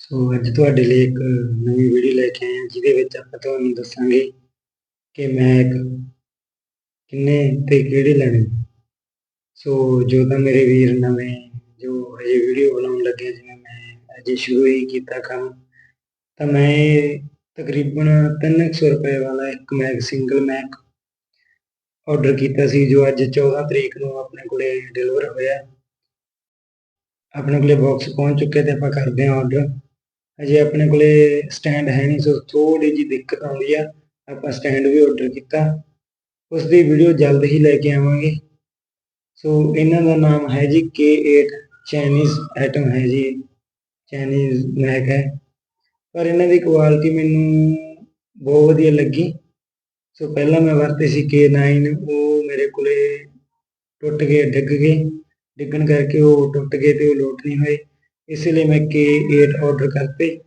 ਸੋ ਅੱਜ ਤੁਹਾਡੇ ਲਈ ਇੱਕ ਨਵੀਂ ਵੀਡੀਓ ਲੈ ਕੇ ਆਏ ਹਾਂ, ਜਿਹਦੇ ਵਿੱਚ ਆਪਾਂ ਤੁਹਾਨੂੰ ਦੱਸਾਂਗੇ ਕਿ ਮੈਕ ਕਿੰਨੇ ਤੇ ਕਿਹੜੇ ਲੈਣੇ ਸੋ ਜੋ ਤਾਂ ਮੇਰੇ ਵੀਰ ਨਵੇਂ, ਜੋ ਹਜੇ ਵੀਡੀਓ ਬਣਾਉਣ ਲੱਗੇ ਜਿਵੇਂ ਮੈਂ ਅਜੇ ਸ਼ੁਰੂ ਹੀ ਕੀਤਾ ਕੰਮ, ਤਾਂ ਮੈਂ ਇਹ ਤਕਰੀਬਨ 300 ਰੁਪਏ ਵਾਲਾ ਇੱਕ ਮੈਕ ਸਿੰਗਲ ਮੈਕ ਆਰਡਰ ਕੀਤਾ ਸੀ, ਜੋ ਅੱਜ 14 ਤਰੀਕ ਨੂੰ ਆਪਣੇ ਕੋਲੇ ਡਿਲੀਵਰ ਹੋਇਆ। ਆਪਣੇ ਕੋਲੇ ਬਾਕਸ ਪਹੁੰਚ ਚੁੱਕੇ ਤੇ ਆਪਾਂ ਕਰਦੇ ਹਾਂ ਆਰਡਰ ਅਜੇ ਆਪਣੇ ਕੋਲੇ ਸਟੈਂਡ ਹੈ ਨਹੀਂ ਸੋ ਥੋੜੀ ਜੀ ਦਿੱਕਤ ਆਉਂਦੀ ਆ। ਆਪਾਂ ਸਟੈਂਡ ਵੀ ਆਰਡਰ ਕੀਤਾ। ਉਸ ਦੀ ਵੀਡੀਓ ਜਲਦ ਹੀ ਲੈ ਕੇ ਆਵਾਂਗੇ। ਸੋ ਇਹਨਾਂ ਦਾ ਨਾਮ ਹੈ ਜੀ K8 ਚਾਈਨੀਜ਼ ਆਈਟਮ ਹੈ ਜੀ। ਚਾਈਨੀਜ਼ ਮੈਕ ਹੈ। ਪਰ ਇਹਨਾਂ ਦੀ ਕੁਆਲਿਟੀ ਮੈਨੂੰ ਬਹੁਤ ਵਧੀਆ ਲੱਗੀ। ਸੋ ਪਹਿਲਾਂ ਮੈਂ ਵਰਤੇ ਸੀ K9 ਉਹ ਮੇਰੇ ਕੋਲੇ ਟੁੱਟ ਗਏ, ਡਿੱਗ ਗਏ। ਡਿੱਗਣ ਕਰਕੇ ਉਹ ਟੁੱਟ ਗਏ ਤੇ ਉਹ ਲੋਟ ਨਹੀਂ ਹੋਏ। ਇਸ ਲਈ ਮੈਂ K8 ਆਰਡਰ ਕਰਤੇ।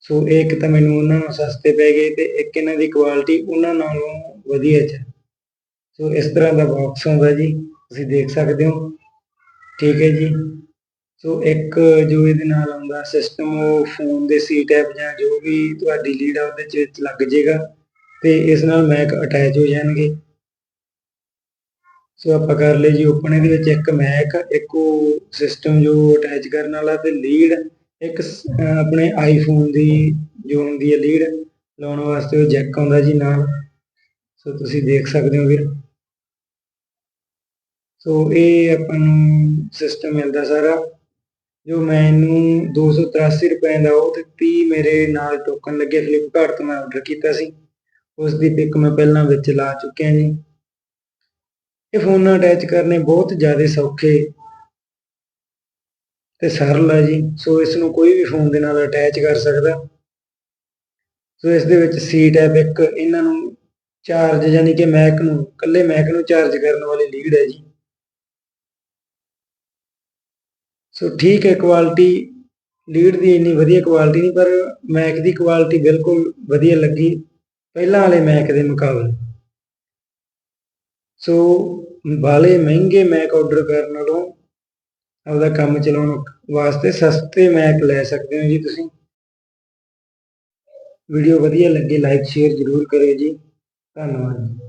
ਸੋ ਇਹ ਇੱਕ ਤਾਂ ਮੈਨੂੰ ਉਹਨਾਂ ਨੂੰ ਸਸਤੇ ਪੈ ਗਏ ਤੇ ਇੱਕ ਇਹਨਾਂ ਦੀ ਕੁਆਲਿਟੀ ਉਹਨਾਂ ਨਾਲੋਂ ਵਧੀਆ ਚ। ਸੋ ਇਸ ਤਰ੍ਹਾਂ ਦਾ ਬਾਕਸ ਹੁੰਦਾ ਜੀ, ਤੁਸੀਂ ਦੇਖ ਸਕਦੇ ਹੋ। ਠੀਕ ਹੈ ਜੀ। ਸੋ ਇੱਕ ਜੋ ਇਹਦੇ ਨਾਲ ਆਉਂਦਾ ਸਿਸਟਮ ਉਹ ਫੋਨ ਦੇ ਸੀ ਟੈਪ ਜਾਂ ਜੋ ਵੀ ਤੁਹਾਡੀ ਲੀਡ ਆ ਉਹਦੇ ਚ ਲੱਗ ਜਾਏਗਾ ਤੇ ਇਸ ਨਾਲ ਮੈਕ ਅਟੈਚ ਹੋ ਜਾਣਗੇ। ਸੋ ਆਪਾਂ ਕਰ ਲਈ ਜੀ ਓਪਨ ਇਹਦੇ ਵਿੱਚ ਇੱਕ ਮੈਕ ਇੱਕ ਉਹ ਸਿਸਟਮ ਜੋ ਅਟੈਚ ਕਰਨ ਵਾਲਾ ਤੇ ਲੀਡ ਇੱਕ ਆਪਣੇ ਆਈਫੋਨ ਦੀ ਜੋ ਹੁੰਦੀ ਹੈ ਲੀਡ ਲਾਉਣ ਵਾਸਤੇ ਉਹ ਜੈਕ ਆਉਂਦਾ ਜੀ ਨਾਲ। ਸੋ ਤੁਸੀਂ ਦੇਖ ਸਕਦੇ ਹੋ ਵੀਰ। ਸੋ ਇਹ ਆਪਾਂ ਨੂੰ ਸਿਸਟਮ ਮਿਲਦਾ ਸਾਰਾ। ਜੋ ਮੈਨੂੰ 283 ਰੁਪਏ ਦਾ ਉਹ ਤੇ 30 ਮੇਰੇ ਨਾਲ ਟੋਕਨ ਲੱਗੇ ਫਲਿੱਪਕਾਰਟ ਤੋਂ ਮੈਂ ਆਰਡਰ ਕੀਤਾ ਸੀ। ਉਸ ਦੀ ਪਿਕ ਮੈਂ ਪਹਿਲਾਂ ਵਿੱਚ ਲਾ ਚੁੱਕਿਆ ਜੀ। ਇਹ ਫੋਨ ਨਾਲ ਅਟੈਚ ਕਰਨੇ ਬਹੁਤ ਜ਼ਿਆਦਾ ਸੌਖੇ। ਤੇ ਸਰਲ ਹੈ ਜੀ, ਸੋ ਇਸ ਨੂੰ ਕੋਈ ਵੀ ਫੋਨ ਦੇ ਨਾਲ ਅਟੈਚ ਕਰ ਸਕਦਾ। ਸੋ ਇਸ ਦੇ ਵਿੱਚ ਸੀ ਟੈਪ ਇੱਕ, ਇਹਨਾਂ ਨੂੰ ਚਾਰਜ ਯਾਨੀ ਕਿ ਮੈਕ ਨੂੰ, ਇਕੱਲੇ ਮੈਕ ਨੂੰ ਚਾਰਜ ਕਰਨ ਵਾਲੀ ਲੀਡ ਹੈ ਜੀ। ਸੋ ਠੀਕ ਹੈ, ਕੁਆਲਿਟੀ ਲੀਡ ਦੀ ਇੰਨੀ ਵਧੀਆ ਕੁਆਲਿਟੀ ਨਹੀਂ, ਪਰ ਮੈਕ ਦੀ ਕੁਆਲਿਟੀ ਬਿਲਕੁਲ ਵਧੀਆ ਲੱਗੀ। ਪਹਿਲਾਂ ਵਾਲੇ ਮੈਕ ਦੇ ਮੁਕਾਬਲੇ। ਸੋ ਬਾਲੇ ਮਹਿੰਗੇ ਮੈਕ ਆਰਡਰ ਕਰਨ ਨਾਲੋਂ ਆਪਦਾ ਕੰਮ ਚਲਾਉਣ ਵਾਸਤੇ ਸਸਤੇ ਮੈਕ ਲੈ ਸਕਦੇ ਹੋ ਜੀ ਤੁਸੀਂ। ਵੀਡੀਓ ਵਧੀਆ ਲੱਗੇ ਲਾਈਕ ਸ਼ੇਅਰ ਜ਼ਰੂਰ ਕਰਿਓ ਜੀ। ਧੰਨਵਾਦ